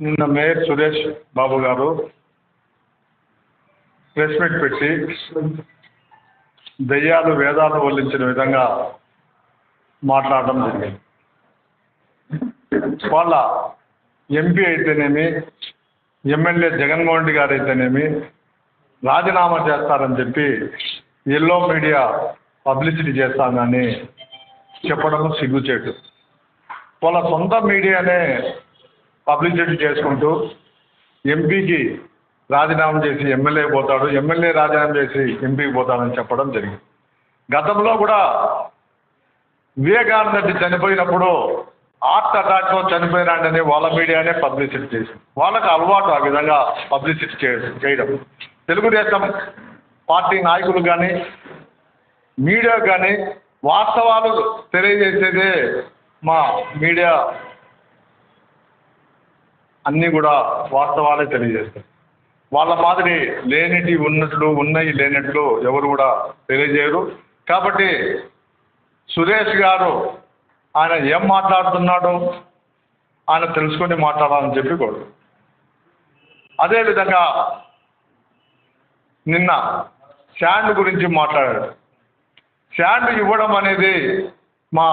నిన్న మేయర్ సురేష్ బాబు గారు press meet పెట్టి దయ్యాలు వేదాలు వల్లించిన విధంగా మాట్లాడడం జరిగింది. వాళ్ళ ఎంపీ అయితేనేమి ఎమ్మెల్యే జగన్మోహన్ రెడ్డి గారు అయితేనేమి రాజీనామా చేస్తారని చెప్పి ఎల్లో మీడియా పబ్లిసిటీ చేస్తానని చెప్పడం సిగ్గుచేటు. వాళ్ళ సొంత మీడియానే పబ్లిసిటీ చేసుకుంటూ ఎంపీకి రాజీనామా చేసి ఎమ్మెల్యే పోతాడు ఎమ్మెల్యే రాజీనామా చేసి ఎంపీకి పోతాడని చెప్పడం జరిగింది. గతంలో కూడా వివేకానంద రెడ్డి చనిపోయినప్పుడు హార్ట్ అటాక్తో చనిపోయినాడని వాళ్ళ మీడియానే పబ్లిసిటీ చేసింది. వాళ్ళకి అలవాటు ఆ విధంగా పబ్లిసిటీ చేయడం. తెలుగుదేశం పార్టీ నాయకులు కానీ మీడియా కానీ వాస్తవాలు తెలియజేసేదే మా మీడియా. అన్నీ కూడా వాస్తవాలే తెలియజేస్తాయి. వాళ్ళ మాదిరి లేనిటి ఉన్నట్లు ఉన్నాయి లేనట్లు ఎవరు కూడా తెలియజేయరు. కాబట్టి సురేష్ గారు ఆయన ఏం మాట్లాడుతున్నాడో ఆయన తెలుసుకొని మాట్లాడాలని చెప్పి కోరు అదేవిధంగా నిన్న శాండ్ గురించి మాట్లాడాడు. శాండ్ ఇవ్వడం అనేది మా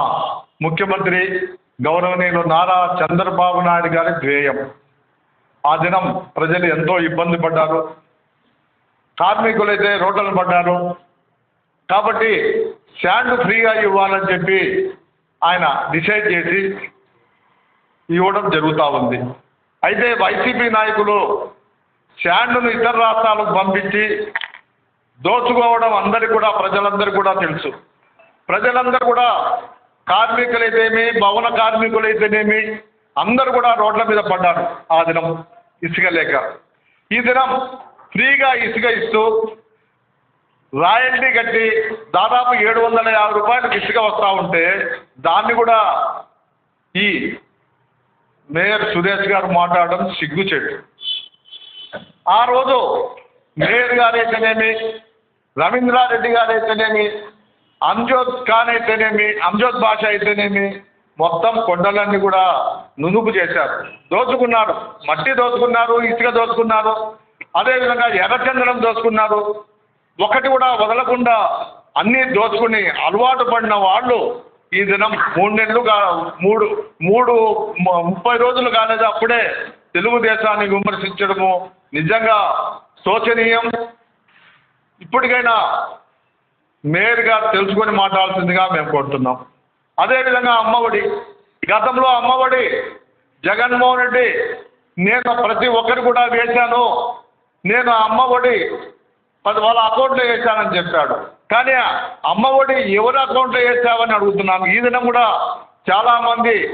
ముఖ్యమంత్రి గౌరవనీయులు నారా చంద్రబాబు నాయుడు గారి ధ్యేయం. ఆ దినం ప్రజలు ఎంతో ఇబ్బంది పడ్డారు. కార్మికులైతే రోడ్లను పడ్డారు. కాబట్టి శాండ్ ఫ్రీగా ఇవ్వాలని చెప్పి ఆయన డిసైడ్ చేసి ఇవ్వడం జరుగుతూ ఉంది. అయితే వైసీపీ నాయకులు శాండ్ను ఇతర రాష్ట్రాలకు పంపించి దోచుకోవడం అందరికి కూడా ప్రజలందరికీ కూడా తెలుసు. ప్రజలందరూ కూడా కార్మికులైతేమి భవన కార్మికులైతేనేమి అందరూ కూడా రోడ్ల మీద పడ్డారు ఆ దినం ఇసుక లేక. ఈ దినం ఫ్రీగా ఇసుక ఇస్తూ రాయల్టీ కట్టి దాదాపు ఏడు వందల యాభై రూపాయలకు ఇసుక వస్తూ ఉంటే దాన్ని కూడా ఈ మేయర్ సురేష్ గారు మాట్లాడడం సిగ్గుచేటు. ఆ రోజు మేయర్ గారు అయితేనేమి రవీంద్రారెడ్డి గారు అయితేనేమి అంజోద్ ఖాన్ అయితేనేమి అంజోద్ భాష అయితేనేమి మొత్తం కొండలన్నీ కూడా నునుపు చేశారు. దోచుకున్నారు. మట్టి దోచుకున్నారు ఇసుక దోచుకున్నారు. అదేవిధంగా ఎర్రచందనం దోచుకున్నారు. ఒకటి కూడా వదలకుండా అన్నీ దోచుకుని అలవాటు పడిన వాళ్ళు ఈ దినం మూడు నెలలు కా మూడు మూడు ముప్పై రోజులు కాలేదు అప్పుడే తెలుగుదేశాన్ని విమర్శించడము నిజంగా శోచనీయం. ఇప్పటికైనా మేయర్ గారు తెలుసుకొని మాట్లాడాల్సిందిగా మేము కోరుతున్నాం. అదేవిధంగా అమ్మఒడి. గతంలో అమ్మఒడి జగన్మోహన్ రెడ్డి నేను ప్రతి ఒక్కరు కూడా వేశాను. నేను అమ్మఒడి పది వాళ్ళ అకౌంట్లో వేశానని చెప్పాడు. కానీ అమ్మ అమ్మఒడి ఎవరి అకౌంట్లో వేసావని అడుగుతున్నాను. ఈ దినం కూడా చాలామంది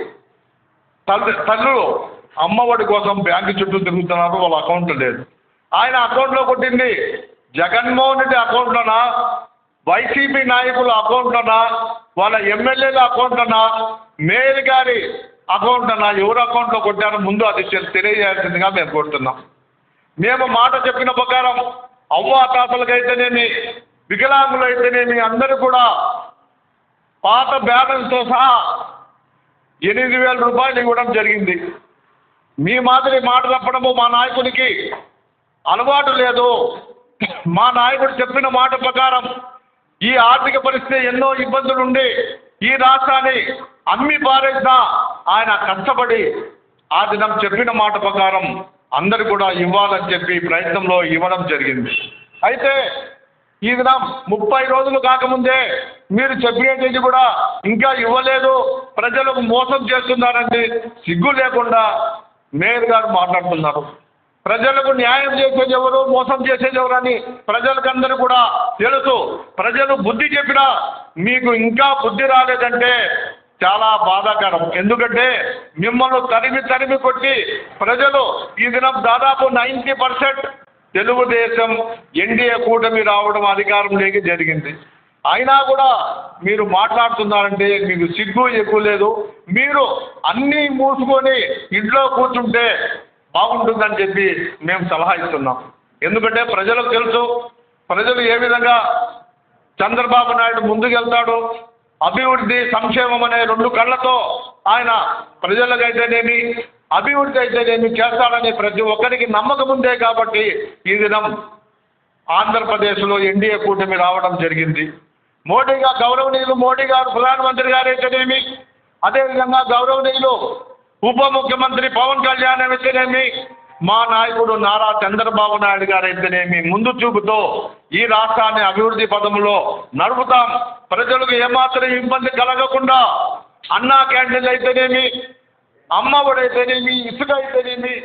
తల్లి తల్లులు అమ్మఒడి కోసం బ్యాంకు చుట్టూ తిరుగుతున్నారు వాళ్ళ అకౌంట్లో లేదు. ఆయన అకౌంట్లో కొట్టింది జగన్మోహన్ రెడ్డి అకౌంట్లోనా? వైసీపీ నాయకుల అకౌంట్లోనా? వాళ్ళ ఎమ్మెల్యేల అకౌంట్లోనా? మేయర్ గారి అకౌంట్లోనా? ఎవరు అకౌంట్లో కొట్టారో ముందు అది తెలియజేయాల్సిందిగా మేము కోరుతున్నాం. మేము మాట చెప్పిన ప్రకారం అవ్వ తాతలకైతేనేమి వికలాంగులైతేనేమి అందరూ కూడా పాత బ్యాలెన్స్తో సహా ఎనిమిది వేల రూపాయలు ఇవ్వడం జరిగింది. మీ మాదిరి మాట తప్పడము మా నాయకునికి అలవాటు లేదు. మా నాయకుడు చెప్పిన మాట ప్రకారం ఈ ఆర్థిక పరిస్థితి ఎన్నో ఇబ్బందులుండి ఈ రాష్ట్రాన్ని అమ్మి పారేసిన ఆయన కష్టపడి ఆ దినం చెప్పిన మాట ప్రకారం అందరు కూడా ఇవ్వాలని చెప్పి ప్రయత్నంలో ఇవ్వడం జరిగింది. అయితే ఈ దినం ముప్పై రోజులు కాకముందే మీరు చెప్పినటువంటి కూడా ఇంకా ఇవ్వలేదు. ప్రజలకు మోసం చేస్తున్నారండి సిగ్గు లేకుండా మేయర్ గారు మాట్లాడుతున్నారు. ప్రజలకు న్యాయం చేసేది ఎవరు మోసం చేసేది ఎవరని ప్రజలకందరూ కూడా తెలుసు. ప్రజలు బుద్ధి చెప్పినా మీకు ఇంకా బుద్ధి రాలేదంటే చాలా బాధాకరం. ఎందుకంటే మిమ్మల్ని తరిమి తరిమి కొట్టి ప్రజలు ఈ దినం దాదాపు నైంటీ పర్సెంట్ తెలుగుదేశం ఎన్డీఏ కూటమి రావడం అధికారంలోకి జరిగింది. అయినా కూడా మీరు మాట్లాడుతున్నారంటే మీకు సిగ్గు ఎక్కువ లేదు. మీరు అన్నీ మూసుకొని ఇంట్లో కూర్చుంటే బాగుంటుందని చెప్పి మేము సలహా ఇస్తున్నాం. ఎందుకంటే ప్రజలకు తెలుసు ప్రజలు ఏ విధంగా చంద్రబాబు నాయుడు ముందుకెళ్తాడు అభివృద్ధి సంక్షేమం అనే రెండు కళ్ళతో ఆయన ప్రజలకైతేనేమి అభివృద్ధి అయితేనేమి చేస్తాడని ప్రతి ఒక్కరికి నమ్మకం ఉందే కాబట్టి ఈ దినం ఆంధ్రప్రదేశ్లో ఎన్డీఏ కూటమి రావడం జరిగింది. మోడీ గారు గౌరవనీయులు మోడీ గారు ప్రధానమంత్రి గారు అయితేనేమి? అదేవిధంగా గౌరవనీయులు ఉప ముఖ్యమంత్రి పవన్ కళ్యాణ్ అయితేనేమి? మా నాయకుడు నారా చంద్రబాబు నాయుడు గారు అయితేనేమి? ముందు చూపుతో ఈ రాష్ట్రాన్ని అభివృద్ధి పదంలో నడుపుతాం. ప్రజలకు ఏమాత్రం ఇబ్బంది కలగకుండా అన్నా క్యాంటీన్లు అయితేనేమి? అమ్మ ఒడి అయితేనేమి? ఇసుక అయితేనేమి?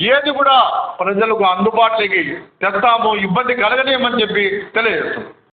ఏది కూడా ప్రజలకు అందుబాటులోకి తెస్తాము. ఇబ్బంది కలగనేమని చెప్పి తెలియజేస్తున్నాం.